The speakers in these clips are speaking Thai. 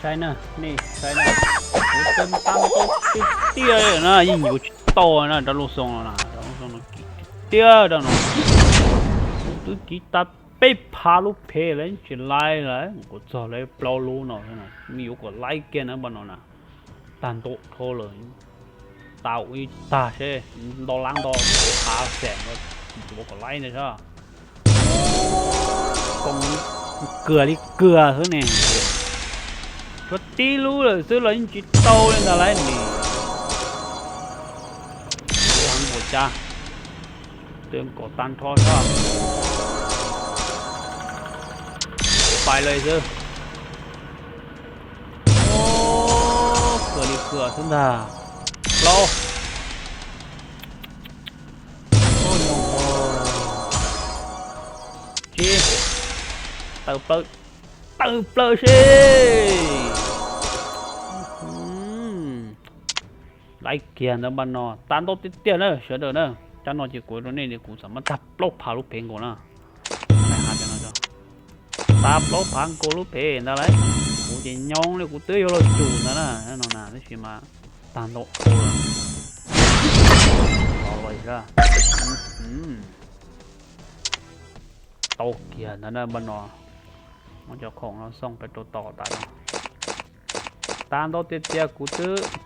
ใช่นะนี่ใช่นะโอ้เต็มตามโต๊ะเตี้ยนะยิ่งอยู่โตนะดารุซงนะดารุซงเตี้ยดานะตุกีตาไปพาลูกเพลนจะไล่เลยกูจะเ我低路了，这人去刀了哪来你？我家，等果单拖上，摆了一只，哦，可里可真的，捞。từ từ từ từ xin ไล่เกียร์นะบ้านนอตานโตติดเตี้ยเนอะเฉยเด้อเนอะจานนอจีกูตรงนี้เนี่ยกูสามารถตับโลกพาลูกเพลงกูนะไปหาจังนะจ๊ะตับโลกพังกูลูกเพลงอะไรกูจะย่องเลยกูเตื้ออยู่รถจูนนะนะนั่นน่ะนี่สิมาตานโตโคเลยเอาไว้ะอืมโตเกียร์นั่นะบ้านนอมันจะของเราส่งไปตัวต่อตาเนาะตามโตเตี้ยกูเตื้อ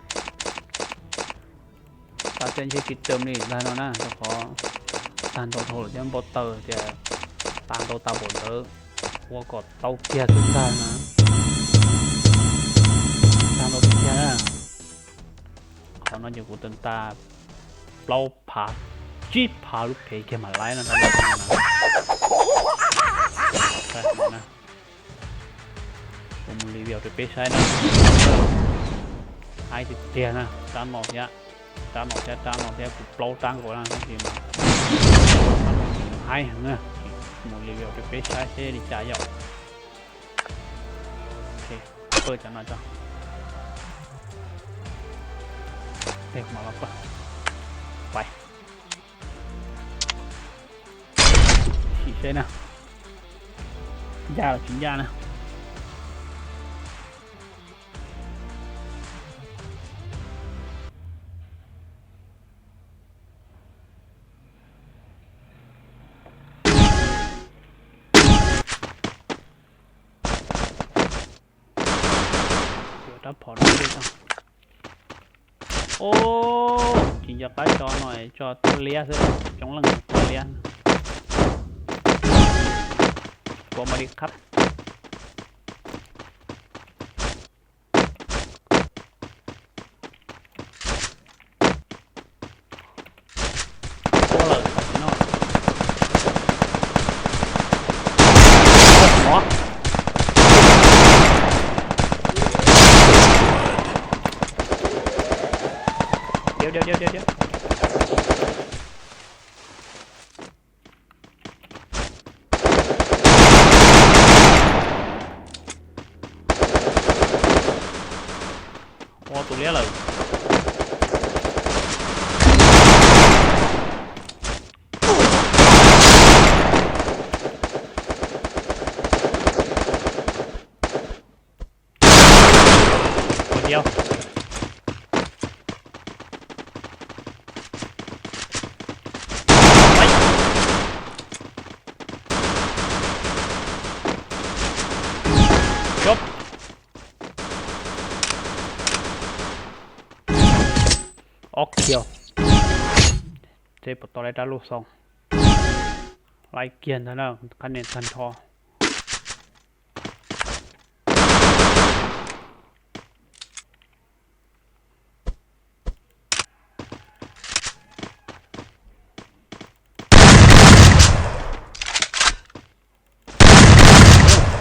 ตา เจนใช้คิดเติมนี่ได้แล้วนะเฉพาะตามโตโถหรือยังบอเตอร์จะตามโตตาบนเตอวัวกดเตาเกียร์ขึ้นได้นะตามโตเตี้ยนะเขานั่นอยู่กูตึงตาเราผาจีพาลูกเพย์เกมอะไรนะท่านผู้ชมนะใช่นะผมรีวิวไปเป๊ะใช้นะไอ้ติดเตียนะจามอกยจานหมอกเนี้ย trang nó sẽ trang nó sẽ lâu trang của nó thì mà hai nữa một level cái phép sai sẽ đi trả dọc ok bơi cho nó cho. Đẹp mà lắm vậy chỉ thế nào. Ra là chính ra nào. ใช้เช่ดิจ่ายยอร์ตด้วปะไปฉีดใช่นะยาหรือชิ้นะเดี๋ยวถ้าพอได้ด้วยกันโอ้จริงจะไปจอหน่อย จอตัวเลียสิจงหลังตัวเลียตัวมาดิครับ โอ้เลยครับพี่น้องอ๋อเดี๋ยวเดี๋ยวเดี๋ยวเดี๋ยวเดี๋ยว โอ้ตัวเลี้ยเลย คนเดียวไปจบออก เดียวเจ็บตัวอไรด้านลูกสองไล่เกียนเท่านั้นคะแนนทันทอ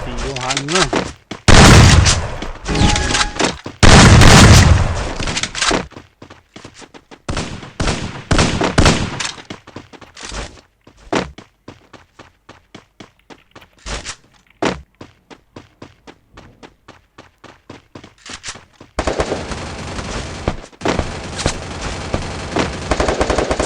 สี่หันเนอะ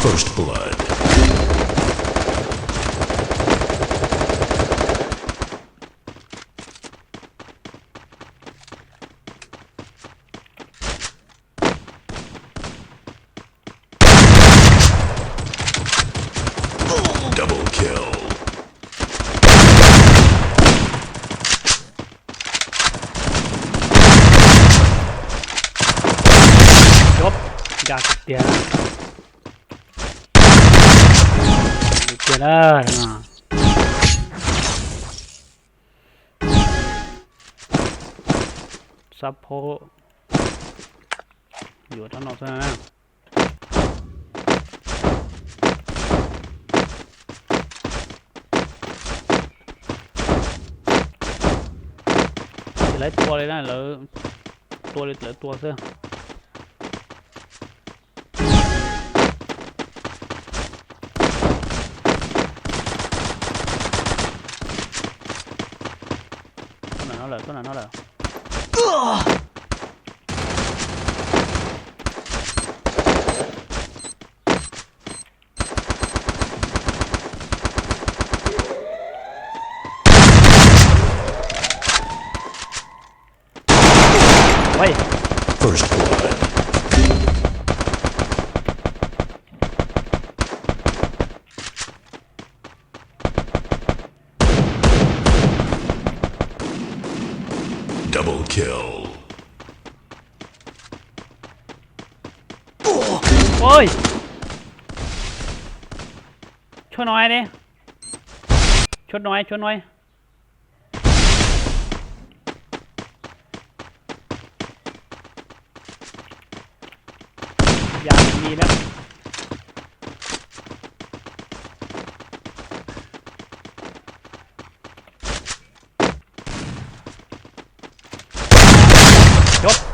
First Blood. Double kill. Got yeah. ากเตียนเตียนแล้วนะซับโพอยู่ด้านนอกเท่านั้นนะเหลือตัวเลยนะเหลือตัวเลยเหลือตัวเสื้อ ตัวไหนเอาเลยตัวไหนเอาเลยไว้ย First kill. Ôi! Chốt nói đi. Chốt nói, chốt nói. chốt.